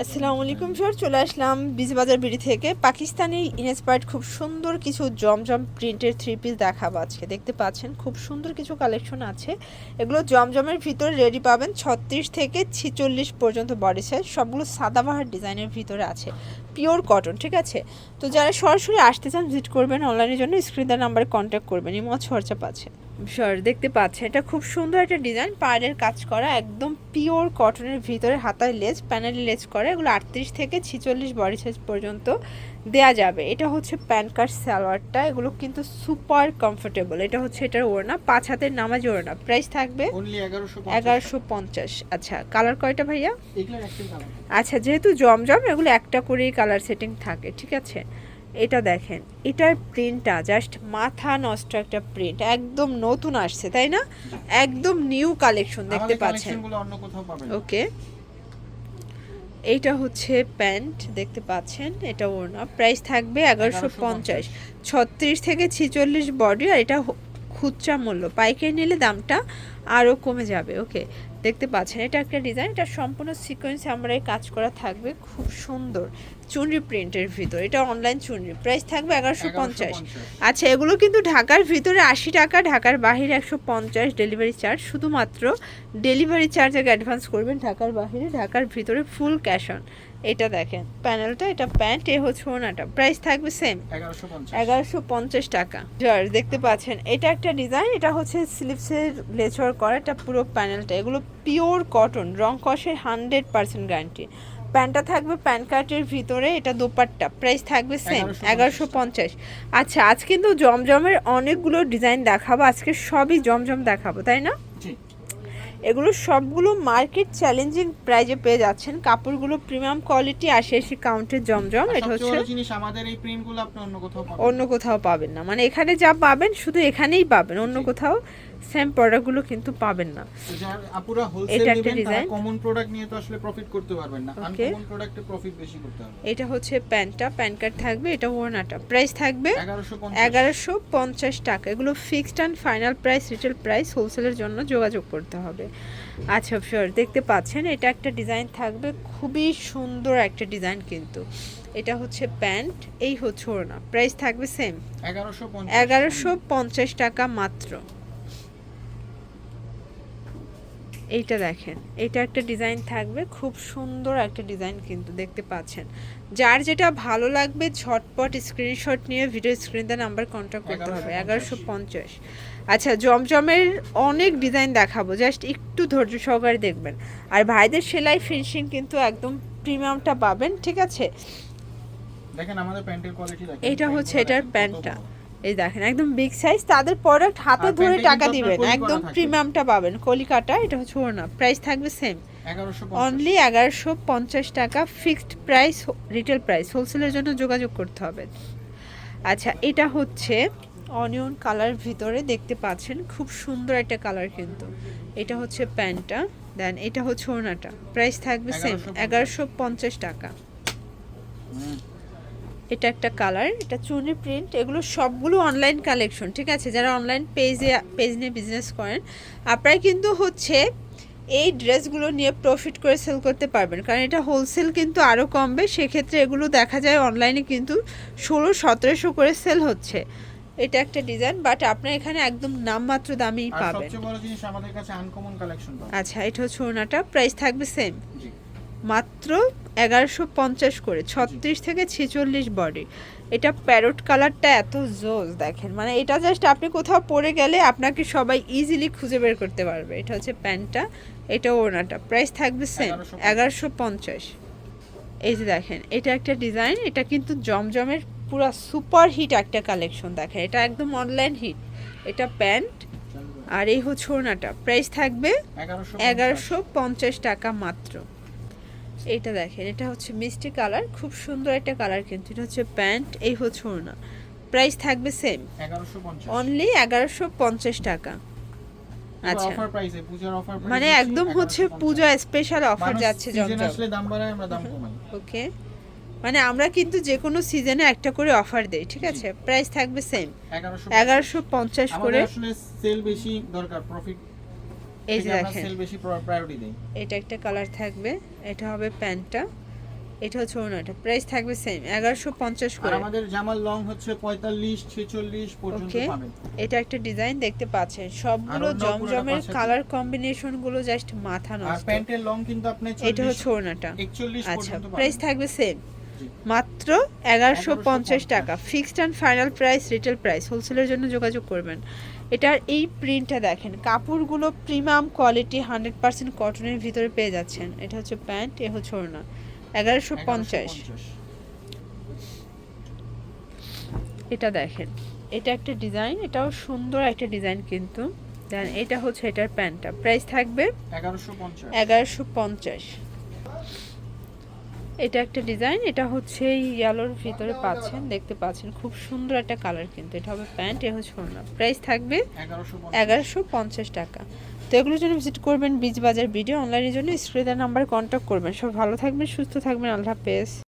আসসালামু আলাইকুম স্যার চলে আসলাম বিজবাজার বিড়ি থেকে। পাকিস্তানি ইনস্পায়ার্ড খুব সুন্দর কিছু জমজম প্রিন্টের থ্রি পিস দেখাবো আজকে। দেখতে পাচ্ছেন, খুব সুন্দর কিছু কালেকশন আছে। এগুলো জমজমের ভিতরে রেডি পাবেন ছত্রিশ থেকে ছিচল্লিশ পর্যন্ত বডি সাইজ সবগুলো সাদাবাহার ডিজাইনের ভিতরে আছে। পিওর কটন ঠিক আছে? তো যারা সরাসরি আসতে চান ভিজিট করবেন অনলাইনের জন্য স্ক্রিনের নাম্বারে কন্ট্যাক্ট করবেন ইমো হোয়াটসঅ্যাপ পাচ্ছে স্যার দেখতে পাচ্ছেন এটা খুব সুন্দর একটা ডিজাইন পাড়ের কাজ করা একদম পিওর কটনের ভিতরে হাতায় লেজ প্যানেল লেজ করা এগুলো আটত্রিশ থেকে ছিচল্লিশ বডি সাইজ পর্যন্ত দেয়া যাবে। এটা হচ্ছে প্যান কার্ড সালোয়ারটা এগুলো কিন্তু সুপার কমফোর্টেবল এটা হচ্ছে এটার ওড়না পাঁচ হাতের নামাজ ওড়না প্রাইস থাকবে অনলি 1150 এগারোশো পঞ্চাশ। আচ্ছা কালার কয়টা ভাইয়া? আচ্ছা যেহেতু জমজম এগুলো একটা করেই কালার সেটিং থাকে ঠিক আছে? এটা দেখেন এটার প্রিন্টটা জাস্ট মাথা নষ্ট একটা প্রিন্ট একদম নতুন আসছে তাই না? একদম নিউ কালেকশন দেখতে পাচ্ছেন। ওকে। এইটা হচ্ছে প্যান্ট দেখতে পাচ্ছেন? এটা ওড়না। প্রাইস থাকবে এগারোশো পঞ্চাশ। ছত্রিশ থেকে ছিচল্লিশ বডি আর এটা খুচরা মূল্য। পাইকারি নিলে দামটা আরও কমে যাবে ওকে? দেখতে পাচ্ছেন এটা একটা ডিজাইন এটা সম্পূর্ণ সিকোয়েন্স আমরা কাজ করা থাকবে। খুব সুন্দর। চুনরি প্রিন্টের ভিতর। এটা অনলাইন চুনরি। প্রাইস থাকবে এগারোশো পঞ্চাশ। 1150 আচ্ছা এগুলো কিন্তু ঢাকার ভিতরে আশি টাকা ঢাকার বাহিরে একশো পঞ্চাশ ডেলিভারি চার্জ শুধুমাত্র ডেলিভারি চার্জ আগে অ্যাডভান্স করবেন ঢাকার বাহিরে ঢাকার ভিতরে ফুল ক্যাশ অন এটা দেখেন প্যানেলটা এটা প্যান্ট এ হচ্ছে ওনাটা। প্রাইস থাকবে সেম এগারোশো পঞ্চাশ। টাকা। জার দেখতে পাচ্ছেন এটা একটা ডিজাইন এটা হচ্ছে স্লিপসের লেচর করা এটা পুরো প্যানেলটা এগুলো পিওর কটন রং কষের হান্ড্রেড পার্সেন্ট গ্যারান্টি প্যান্টটা থাকবে প্যান কার্টের ভিতরে এটা দোপাট্টা। প্রাইস থাকবে সেম এগারোশো পঞ্চাশ। আচ্ছা আজ কিন্তু জমজমের অনেকগুলো ডিজাইন দেখাবো আজকে সবই জমজম দেখাবো তাই না? এগুলো সবগুলো মার্কেট চ্যালেঞ্জিং প্রাইজে পেয়ে যাচ্ছেন। কাপড়গুলো প্রিমিয়াম কোয়ালিটি আসে এসে কাউন্টের জমজম এটা হচ্ছে জিনিস আমাদের এই প্রিন্টগুলো আপনি অন্য কোথাও পাবেন। অন্য কোথাও পাবেন না। মানে এখানে যা পাবেন শুধু এখানেই পাবেন অন্য কোথাও সেম প্রোডাক্টগুলো কিন্তু পাবেন না। আপুরা হোলসেল এটা একটা নেবেন তারা কমন প্রোডাক্ট নিয়ে তো আসলে প্রফিট করতে পারবেন না। আনকমন প্রোডাক্টে প্রফিট বেশি করতে হবে। এটা হচ্ছে প্যান্টটা প্যান কার্ড থাকবে এটা ওড়নাটা প্রাইস থাকবে 1150 এগারোশো পঞ্চাশ টাকা। এগুলো fixed and final price retail price হোলসেলের জন্য যোগাযোগ করতে হবে। আচ্ছা ফিওর দেখতে পাচ্ছেন এটা একটা ডিজাইন থাকবে খুবই সুন্দর একটা ডিজাইন কিন্তু। এটা হচ্ছে প্যান্ট এই হচ্ছে ওড়না। প্রাইস থাকবে সেম এগারোশো এগারোশো পঞ্চাশ টাকা মাত্র। এইটা দেখেন এটা একটা ডিজাইন থাকবে খুব সুন্দর একটা ডিজাইন কিন্তু দেখতে পাচ্ছেন। যার যেটা ভালো লাগবে ঝটপট স্ক্রিনশট নিয়ে ভিডিও স্ক্রিনতে নাম্বার কন্ট্যাক্ট করতে হবে এগারোশো পঞ্চাশ। আচ্ছা জমজমের অনেক ডিজাইন দেখাবো জাস্ট একটু ধৈর্য সহকারে দেখবেন। আর ভাইদের সেলাই ফিনিশিং কিন্তু একদম প্রিমিয়ামটা পাবেন ঠিক আছে? দেখেন আমাদের প্যান্টের কোয়ালিটি দেখেন এইটা হচ্ছে এটার প্যান্টটা। এই দেখেন একদম বিগ সাইজ তাদের প্রোডাক্ট হাতে ধরে টাকা দিবেন। একদম প্রিমিয়ামটা পাবেন। কলিকাটা এটা হচ্ছে ওড়না। প্রাইস থাকবে সেম অনলি এগারোশো পঞ্চাশ টাকা ফিক্সড প্রাইস রিটেল প্রাইস হোলসেলের জন্য যোগাযোগ করতে হবে। আচ্ছা এটা হচ্ছে অনিয়ন কালার ভিতরে দেখতে পাচ্ছেন খুব সুন্দর একটা কালার কিন্তু। এটা হচ্ছে প্যান্টটা দেন এটা হচ্ছে ওড়নাটা। প্রাইস থাকবে সেম এগারোশো পঞ্চাশ। টাকা। এটা একটা কালার এটা চুনি প্রিন্ট এগুলো সবগুলো অনলাইন কালেকশন ঠিক আছে? যারা অনলাইন পেজে পেজ নিয়ে বিজনেস করেন আপনারা কিন্তু হচ্ছে এই ড্রেসগুলো নিয়ে প্রফিট করে সেল করতে পারবেন। কারণ এটা হোলসেল কিন্তু আরও কমবে সেক্ষেত্রে এগুলো দেখা যায় অনলাইনে কিন্তু ষোলো সতেরোশো করে সেল হচ্ছে। এটা একটা ডিজাইন বাট আপনার এখানে একদম নামমাত্র দামেই পাবেন। আচ্ছা এটা হচ্ছে ওনাটা প্রাইস থাকবে সেম মাত্র এগারোশো পঞ্চাশ করে ছত্রিশ থেকে ছেচল্লিশ বডি এটা প্যারোট কালারটা এত জোস দেখেন। মানে এটা জাস্ট আপনি কোথাও পরে গেলে আপনাকে সবাই ইজিলি খুঁজে বের করতে পারবে। এটা হচ্ছে প্যান্টটা এটা ওড়নাটা। প্রাইস থাকবে সেম এগারোশো পঞ্চাশ। এই যে দেখেন এটা একটা ডিজাইন এটা কিন্তু জমজমের পুরো সুপার হিট একটা কালেকশন দেখেন। এটা একদম অনলাইন হিট এটা প্যান্ট আর এই হচ্ছে ওড়নাটা। প্রাইস থাকবে এগারোশো পঞ্চাশ টাকা মাত্র। এইটা দেখেন এটা হচ্ছে মিষ্টি কালার খুব সুন্দর একটা কালার কিন্তু এটা হচ্ছে প্যান্ট এই হচ্ছে ওড়না। প্রাইস থাকবে সেম 1150 অনলি এগারোশো পঞ্চাশ টাকা। আচ্ছা। অফার প্রাইসে পূজার অফার মানে একদম হচ্ছে পূজা স্পেশাল অফার যাচ্ছে জমজম। আসলে দাম বাড়ায় আমরা দাম কমাই। ওকে। মানে আমরা কিন্তু যে কোনো সিজনে একটা করে অফার দেই ঠিক আছে? প্রাইস থাকবে সেম 1150 এগারোশো পঞ্চাশ করে আসলে সেল বেশি দরকার প্রফিট এই যে দেখেন। বেশি প্রায়োরিটি দেই। এটা একটা কালার থাকবে এটা হবে প্যান্টটা এটা হচ্ছে ওনাটা প্রাইস থাকবে সেম এগারোশো পঞ্চাশ আর করে। আমাদের জামার লং হচ্ছে পর্যন্ত পাবেন। এটা একটা ডিজাইন দেখতে পাচ্ছেন। সবগুলো জমজমের কালার কম্বিনেশনগুলো জাস্ট মাথা আর প্যান্টের লং কিন্তু আপনি এটা হচ্ছে ওনাটা আচ্ছা প্রাইস থাকবে সেম মাত্র এগারোশো পঞ্চাশ টাকা। Fixed and final price retail price হোলসেলের জন্য যোগাযোগ করবেন। এটার এই প্রিন্টটা দেখেন কাপড়গুলো প্রিমিয়াম কোয়ালিটি হান্ড্রেড পার্সেন্ট কটনের ভিতরে পেয়ে যাচ্ছেন। এটা হচ্ছে প্যান্ট এ হচ্ছে ওড়না। এগারোশো পঞ্চাশ। এটা দেখেন এটা একটা ডিজাইন এটাও সুন্দর একটা ডিজাইন কিন্তু। দেন এটা হচ্ছে এটার প্যান্টটা। প্রাইস থাকবে এগারোশো পঞ্চাশ। এগারোশো পঞ্চাশ। এটা একটা ডিজাইন এটা হচ্ছে ইয়ালোর ভিতরে পাচ্ছেন দেখতে পাচ্ছেন। খুব সুন্দর একটা কালার কিন্তু এটা হবে প্যান্ট এ হচ্ছে ওড়না। প্রাইস থাকবে এগারোশো পঞ্চাশ। টাকা। তো এগুলোর জন্য ভিজিট করবেন বীজ বাজার ভিডিও অনলাইনের জন্য স্ক্রিনের নাম্বার কন্ট্যাক্ট করবেন। সব ভালো থাকবেন সুস্থ থাকবেন আল্লাহ হাফেজ।